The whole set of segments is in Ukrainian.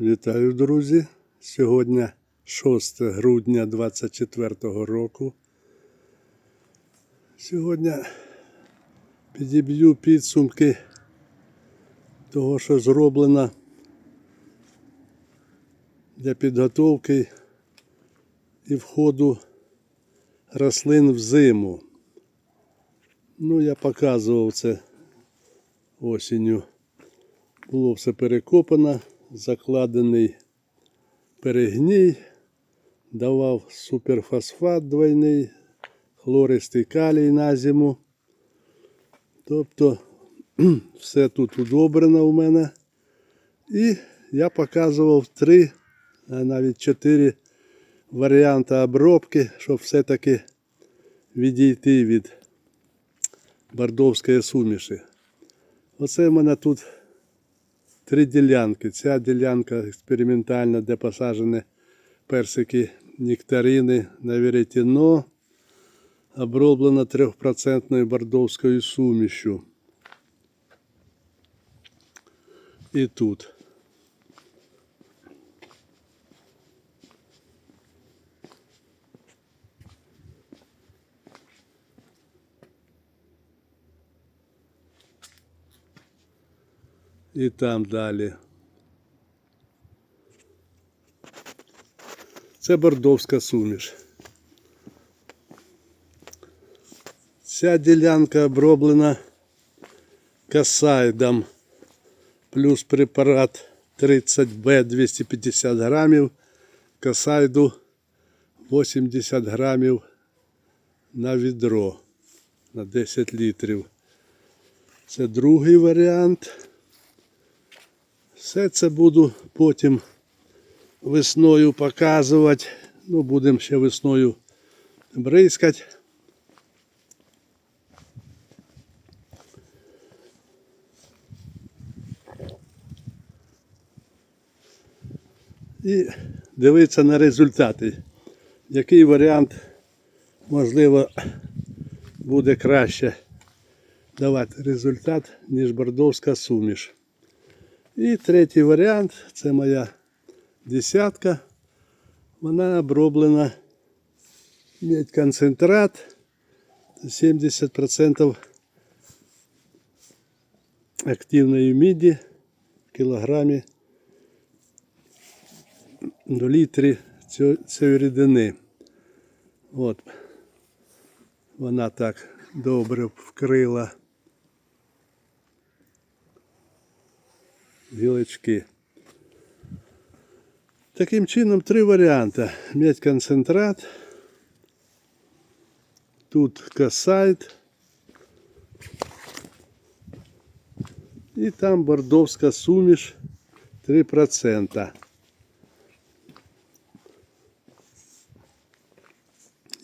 Вітаю, друзі! Сьогодні 6 грудня 24 року. Сьогодні підіб'ю підсумки того, що зроблено для підготовки і входу рослин в зиму. Ну, я показував це осінню. Було все перекопано, закладений перегній, давав суперфосфат двойний, хлористий калій на зиму. Тобто все тут удобрено у мене. І я показував три, а навіть чотири варіанти обробки, щоб все-таки відійти від бордовської суміші. Оце в мене тут три ділянки. Ця ділянка експериментальна, де посаджені персики нектарини на веретіно, оброблена 3% бордовською сумішю. І тут. І там далі. Це бордовська суміш. Ця ділянка оброблена касайдом плюс препарат 30Б 250 грамів, касайду 80 грамів на відро на 10 літрів. Це другий варіант. Все це буду потім весною показувати. Ну, будемо ще весною бризкати. І дивитися на результати. Який варіант, можливо, буде краще давати результат, ніж бордовська суміш. І третій варіант це моя десятка. Вона оброблена медконцентрат 70% активної міді в кілограмі до літрі цієї рідини. От. Вона так добре вкрила гілочки. Таким чином три варіанти. Медконцентрат. Тут касайт. І там бордовська суміш 3%.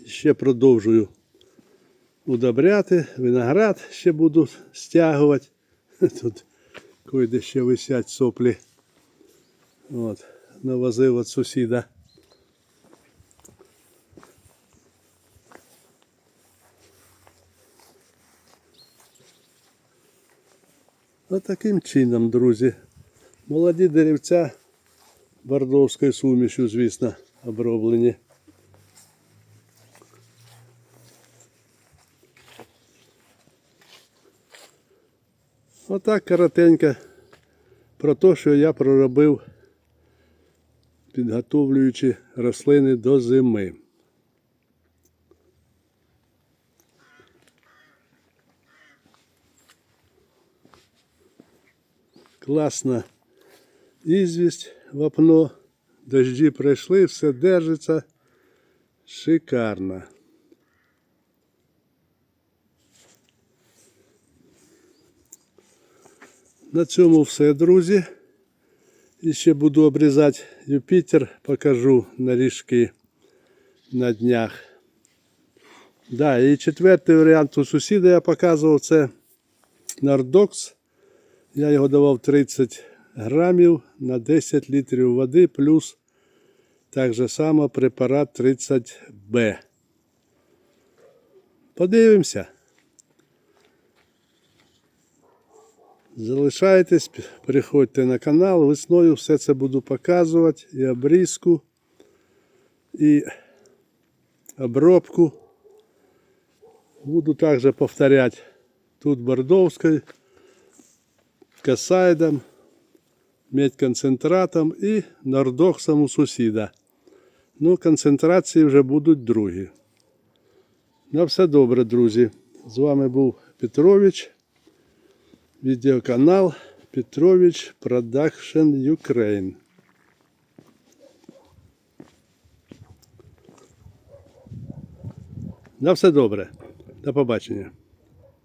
Ще продовжую удобряти. Виноград ще буду стягувати. Тут Кое-де ще висять соплі. От, навозив від сусіда. Ось таким чином, друзі. Молоді деревця бордовською сумішю, звісно, оброблені. Отак коротенько про те, що я проробив, підготовлюючи рослини до зими. Класна ізвість, вапно, дожді пройшли, все держиться. Шикарно. На цьому все, друзі. І ще буду обрізати Юпітер, покажу наріжки на днях. Да, і четвертий варіант у сусіда я показував це Нардокс. Я його давав 30 грамів на 10 літрів води, плюс так же само препарат 30Б. Подивимося. Залишайтесь, переходьте на канал. Весною все це буду показувати. І обрізку, і обробку. Буду також повторять. Тут бордовський, касайдом, медконцентратом і нордоксом у сусіда. Ну, концентрації вже будуть другі. На все добре, друзі. З вами був Петрович. Відеоканал Петрович Production Ukraine. На все добре. До побачення.